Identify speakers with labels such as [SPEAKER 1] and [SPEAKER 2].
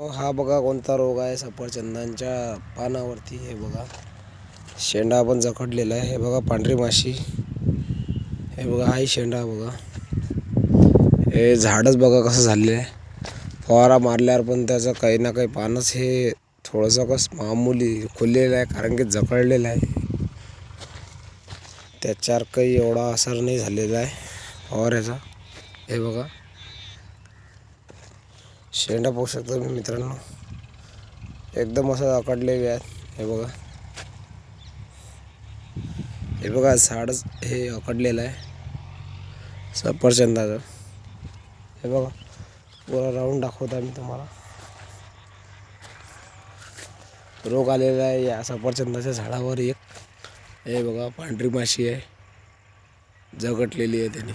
[SPEAKER 1] हो, हा बघा कोणता रोग आहे. सफरचंदांच्या पानावरती हे बघा. शेंडा पण जखडलेला आहे. हे बघा पांढरी माशी. हे बघा हाही शेंडा बघा. हे झाडच बघा कसं झालेलं आहे. फवारा मारल्यावर पण त्याचं काही ना काही पानच हे थोडंसं कसं मामूली खुललेलं आहे कारण की जखडलेलं आहे. त्याच्यावर काही एवढा असर नाही झालेला आहे फवाऱ्याचा. हे बघा. शेंडा पाहू शकता तुम्ही मित्रांनो. एकदम असं आकडलेले आहेत हे बघा. हे बघा झाडच हे अकडलेलं आहे. सफरचंदाचं. हे बघा. पुरा राऊंड दाखवता मी तुम्हाला. रोग आलेला आहे या सफरचंदाच्या झाडावर एक. हे बघा पांढरी माशी आहे. जगटलेली आहे त्यांनी.